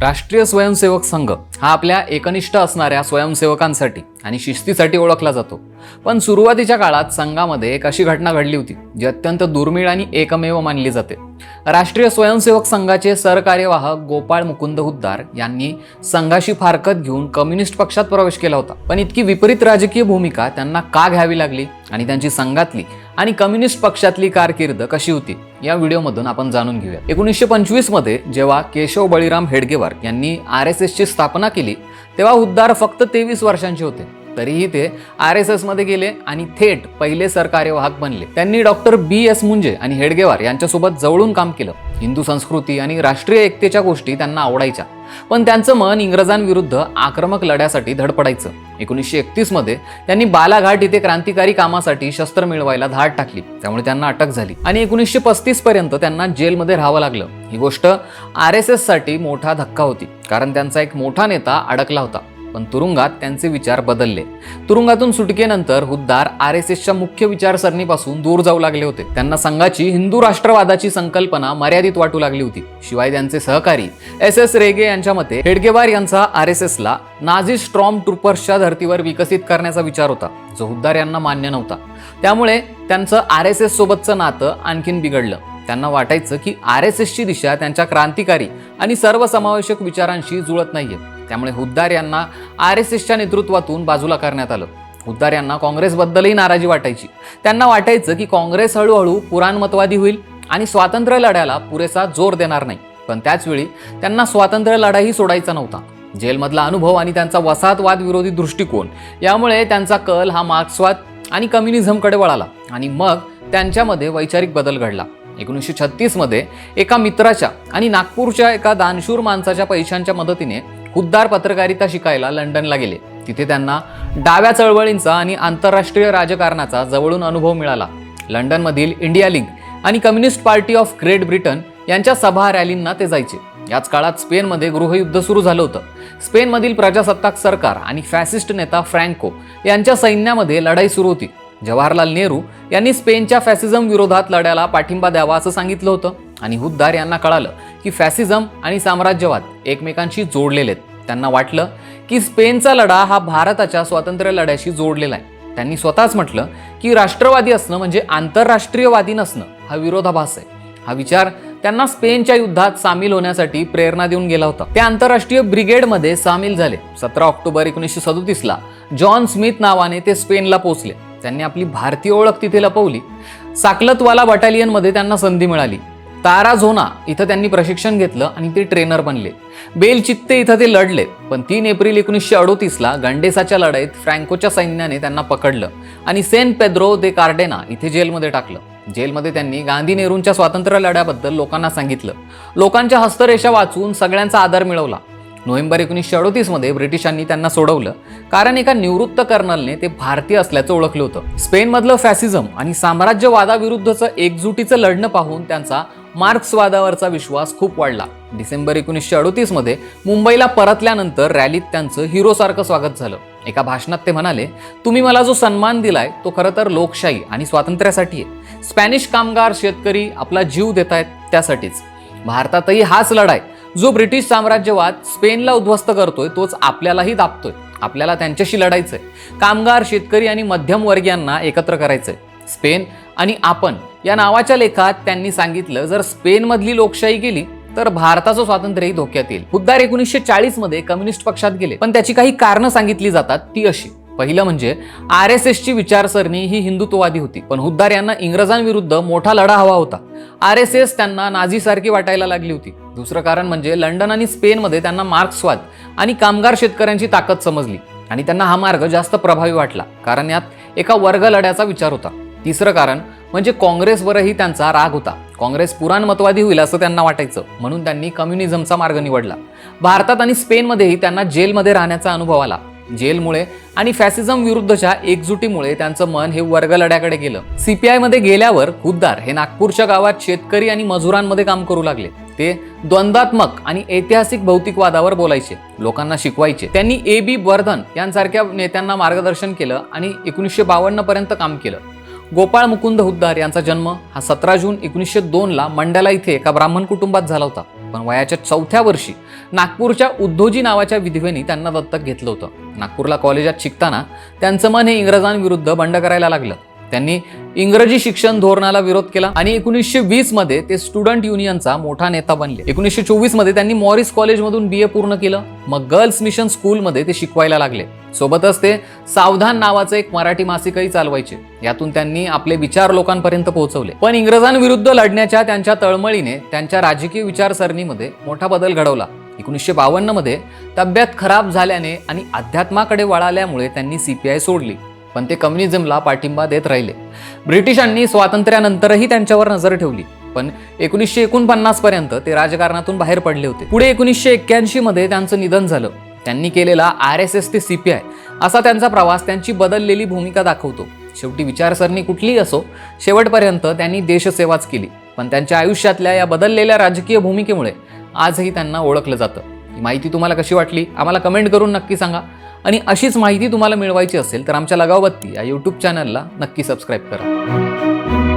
राष्ट्रीय स्वयंसेवक संघ हा आपल्या एकनिष्ठ असणाऱ्या स्वयंसेवकांसाठी आणि शिस्तीसाठी ओळखला जातो. पण सुरुवातीच्या काळात संघामध्ये एक अशी घटना घडली होती जी अत्यंत दुर्मिळ आणि एकमेव मानली जाते. राष्ट्रीय स्वयंसेवक संघाचे सरकार्यवाह गोपाळ मुकुंद हुद्दार यांनी संघाशी फारकत घेऊन कम्युनिस्ट पक्षात प्रवेश केला होता. पण इतकी विपरीत राजकीय भूमिका त्यांना का घ्यावी लागली आणि त्यांची संघातली आणि कम्युनिस्ट पक्षातली कारकीर्द कशी होती या व्हिडिओमधून आपण जाणून घेऊया एकोणीसशे पंचवीसमध्ये जेव्हा केशव बळीराम हेडगेवार यांनी आर एस एसची स्थापना केली तेव्हा हुद्दार फक्त तेवीस वर्षांचे होते. तरीही ते आर एस एसमध्ये गेले आणि थेट पहिले सरकार्यवाहक बनले. त्यांनी डॉक्टर बी एस मुंजे आणि हेडगेवार यांच्यासोबत जवळून काम केलं. हिंदू संस्कृती आणि राष्ट्रीय एकतेच्या गोष्टी त्यांना आवडायच्या. पण त्यांचं मन इंग्रजांविरुद्ध आक्रमक लढ्यासाठी धडपडायचं. एकोणीसशे एकतीसमध्ये त्यांनी बालाघाट इथे क्रांतिकारी कामासाठी शस्त्र मिळवायला धाड टाकली. त्यामुळे त्यांना अटक झाली. आणि एकोणीसशे पस्तीस पर्यंत त्यांना जेलमध्ये राहावं लागलं. ही गोष्ट आर एस एससाठी मोठा धक्का होती. कारण त्यांचा एक मोठा नेता अडकला होता. पण तुरुंगात त्यांचे विचार बदलले. तुरुंगातून सुटकेनंतर हुद्दार आर एस एसच्या मुख्य विचारसरणीपासून दूर जाऊ लागले होते. त्यांना संघाची हिंदू राष्ट्रवादाची संकल्पना मर्यादित वाटू लागली होती. शिवाय त्यांचे सहकारी एस एस रेगे यांच्या मते हेडगेवार यांचा आर एस एसला नाझी स्ट्रॉम ट्रुपर्सच्या धर्तीवर विकसित करण्याचा विचार होता जो हुद्दार यांना मान्य नव्हता. त्यामुळे त्यांचं आर एस एस सोबतचं नातं आणखीन बिघडलं. त्यांना वाटायचं की आर एस एसची दिशा त्यांच्या क्रांतिकारी आणि सर्वसमावेशक विचारांशी जुळत नाहीये. त्यामुळे हुद्दार यांना आर एस एसच्या नेतृत्वातून बाजूला करण्यात आलं. हुद्दार यांना काँग्रेसबद्दलही नाराजी वाटायची. त्यांना वाटायचं की काँग्रेस हळूहळू पुराणमतवादी होईल आणि स्वातंत्र्य लढ्याला पुरेसा जोर देणार नाही. पण त्याचवेळी त्यांना स्वातंत्र्य लढाही सोडायचा नव्हता. जेलमधला अनुभव आणि त्यांचा वसाहतवाद विरोधी दृष्टिकोन यामुळे त्यांचा कल हा मार्क्सवाद आणि कम्युनिझमकडे वळाला आणि मग त्यांच्यामध्ये वैचारिक बदल घडला. एकोणीसशे छत्तीसमध्ये एका मित्राच्या आणि नागपूरच्या एका दानशूर माणसाच्या पैशांच्या मदतीने हुद्दार पत्रकारिता शिकायला लंडनला गेले. तिथे त्यांना डाव्या चळवळींचा आणि आंतरराष्ट्रीय राजकारणाचा जवळून अनुभव मिळाला. लंडनमधील इंडिया लीग आणि communist party of Great Britain यांच्या सभा रॅलींना ते जायचे. याच काळात स्पेनमध्ये गृहयुद्ध सुरू झालं होतं. स्पेनमधील प्रजासत्ताक सरकार आणि फॅसिस्ट नेता फ्रँको यांच्या सैन्यामध्ये लढाई सुरू होती. जवाहरलाल नेहरू यांनी स्पेनच्या फॅसिझम विरोधात लढ्याला पाठिंबा द्यावा असं सांगितलं होतं. आणि हुद्दार यांना कळालं की फॅसिझम आणि साम्राज्यवाद एकमेकांशी जोडलेले आहेत. त्यांना वाटलं की स्पेनचा लढा हा भारताच्या स्वातंत्र्य लढ्याशी जोडलेला आहे. त्यांनी स्वतःच म्हटलं की राष्ट्रवादी असणं म्हणजे आंतरराष्ट्रीयवादी नसणं हा विरोधाभास आहे. हा विचार त्यांना स्पेनच्या युद्धात सामील होण्यासाठी प्रेरणा देऊन गेला होता. ते आंतरराष्ट्रीय ब्रिगेडमध्ये सामील झाले. सतरा ऑक्टोबर एकोणीसशे सदोतीसला जॉन स्मिथ नावाने ते स्पेनला पोहोचले. त्यांनी आपली भारतीय ओळख तिथे लपवली. साकलतवाला बटालियनमध्ये त्यांना संधी मिळाली. तारा झोना इथं त्यांनी प्रशिक्षण घेतलं आणि ते ट्रेनर बनले. बेल चित्ते इथं ते लढले पण तीन एप्रिल एकोणीसशे अडोतीसला गंडेसाच्या लढाईत फ्रँकोच्या सैन्याने त्यांना पकडलं आणि सेन पेद्रो दे कार्डेना इथे जेलमध्ये टाकलं. जेलमध्ये त्यांनी गांधी नेहरूंच्या स्वातंत्र्य लढ्याबद्दल लोकांना सांगितलं. लोकांच्या हस्तरेषा वाचून सगळ्यांचा आदर मिळवला. नोव्हेंबर एकोणीसशे अडोतीसमध्ये ब्रिटिशांनी त्यांना सोडवलं कारण एका निवृत्त कर्नलने ते भारतीय असल्याचं ओळखलं होतं. स्पेनमधलं फॅसिझम आणि साम्राज्यवादाविरुद्धचं एकजुटीचं लढणं पाहून त्यांचा मार्क्सवादावरचा विश्वास खूप वाढला. डिसेंबर एकोणीसशे अडोतीसमध्ये मुंबईला परतल्यानंतर रॅलीत त्यांचं हिरोसारखं स्वागत झालं. एका भाषणात ते म्हणाले तुम्ही मला जो सन्मान दिलाय तो खरं तर लोकशाही आणि स्वातंत्र्यासाठी आहे. स्पॅनिश कामगार शेतकरी आपला जीव देत आहेत त्यासाठीच. भारतातही हाच लढाय. जो ब्रिटिश साम्राज्यवाद स्पेनला उद्ध्वस्त करतोय तोच आपल्यालाही दाबतोय. आपल्याला त्यांच्याशी लढायचंय. कामगार शेतकरी आणि मध्यमवर्गीयांना एकत्र करायचंय. स्पेन आणि आपण या नावाच्या लेखात त्यांनी सांगितलं जर स्पेनमधली लोकशाही गेली तर भारताचं स्वातंत्र्यही धोक्यात येईल. हुद्दार एकोणीसशे चाळीसमध्ये कम्युनिस्ट पक्षात गेले पण त्याची काही कारणं सांगितली जातात ती अशी. पहिलं म्हणजे आर एस एसची विचारसरणी ही हिंदुत्ववादी होती पण हुद्दार यांना इंग्रजांविरुद्ध मोठा लढा हवा होता. आर एस एस त्यांना नाझीसारखी वाटायला लागली होती. दुसरं कारण म्हणजे लंडन आणि स्पेनमध्ये त्यांना मार्क्सवाद आणि कामगार शेतकऱ्यांची ताकद समजली आणि त्यांना हा मार्ग जास्त प्रभावी वाटला कारण यात एका वर्ग लढ्याचा विचार होता. तिसरं कारण म्हणजे काँग्रेसवरही त्यांचा राग होता. काँग्रेस पुराणमतवादी होईल असं त्यांना वाटायचं. म्हणून त्यांनी कम्युनिझमचा मार्ग निवडला. भारतात आणि स्पेनमध्येही त्यांना जेलमध्ये राहण्याचा अनुभव आला. जेलमुळे आणि फॅसिझम विरुद्धच्या एकजुटीमुळे त्यांचं मन हे वर्गलड्याकडे गेलं. सीपीआयमध्ये गेल्यावर खुद्दार हे नागपूरच्या गावात शेतकरी आणि मजुरांमध्ये काम करू लागले. ते द्वंद्वात्मक आणि ऐतिहासिक भौतिकवादावर बोलायचे. लोकांना शिकवायचे. त्यांनी ए बी वर्धन यांसारख्या नेत्यांना मार्गदर्शन केलं आणि एकोणीसशे बावन्न पर्यंत काम केलं. गोपाळ मुकुंद हुद्दार यांचा जन्म हा सतरा जून एकोणीसशे दोनला मंड्याला इथे एका ब्राह्मण कुटुंबात झाला होता. पण पण वयाच्या चौथ्या वर्षी नागपूरच्या उद्धोजी नावाच्या विधवेनी त्यांना दत्तक घेतलं होतं. नागपूरला कॉलेजात शिकताना त्यांचं मन हे इंग्रजांविरुद्ध बंड करायला लागलं. त्यांनी इंग्रजी शिक्षण धोरणाला विरोध केला आणि एकोणीसशे वीसमध्ये ते स्टुडंट युनियनचा मोठा नेता बनले. एकोणीसशे चोवीसमध्ये त्यांनी मॉरिस कॉलेजमधून बी ए पूर्ण केलं. मग गर्ल्स मिशन स्कूलमध्ये ते शिकवायला लागले. सोबतच ते सावधान नावाचं एक मराठी मासिकही चालवायचे. यातून त्यांनी आपले विचार लोकांपर्यंत पोहोचवले. पण इंग्रजांविरुद्ध लढण्याच्या त्यांच्या तळमळीने त्यांच्या राजकीय विचारसरणीमध्ये मोठा बदल घडवला. एकोणीसशे बावन्नमध्ये तब्येत खराब झाल्याने आणि अध्यात्माकडे वळाल्यामुळे त्यांनी सीपीआय सोडली. पण ते कम्युनिझमला पाठिंबा देत राहिले. ब्रिटिशांनी स्वातंत्र्यानंतरही त्यांच्यावर नजर ठेवली. पण एकोणीसशे एकोणपन्नास पर्यंत ते राजकारणातून बाहेर पडले होते. पुढे एकोणीसशे एक्क्याऐंशी मध्ये त्यांचं निधन झालं. त्यांनी केलेला आर एस एस ते सीपीआय असा त्यांचा प्रवास त्यांची बदललेली भूमिका दाखवतो. शेवटी विचारसरणी कुठलीही असो शेवटपर्यंत त्यांनी देशसेवाच केली. पण त्यांच्या आयुष्यातल्या या बदललेल्या राजकीय भूमिकेमुळे आजही त्यांना ओळखलं जातं. ही माहिती तुम्हाला कशी वाटली आम्हाला कमेंट करून नक्की सांगा. आणि अशीच माहिती तुम्हाला मिळवायची असेल तर आमच्या लगावबत्ती या यूट्यूब चॅनलला नक्की सबस्क्राईब करा.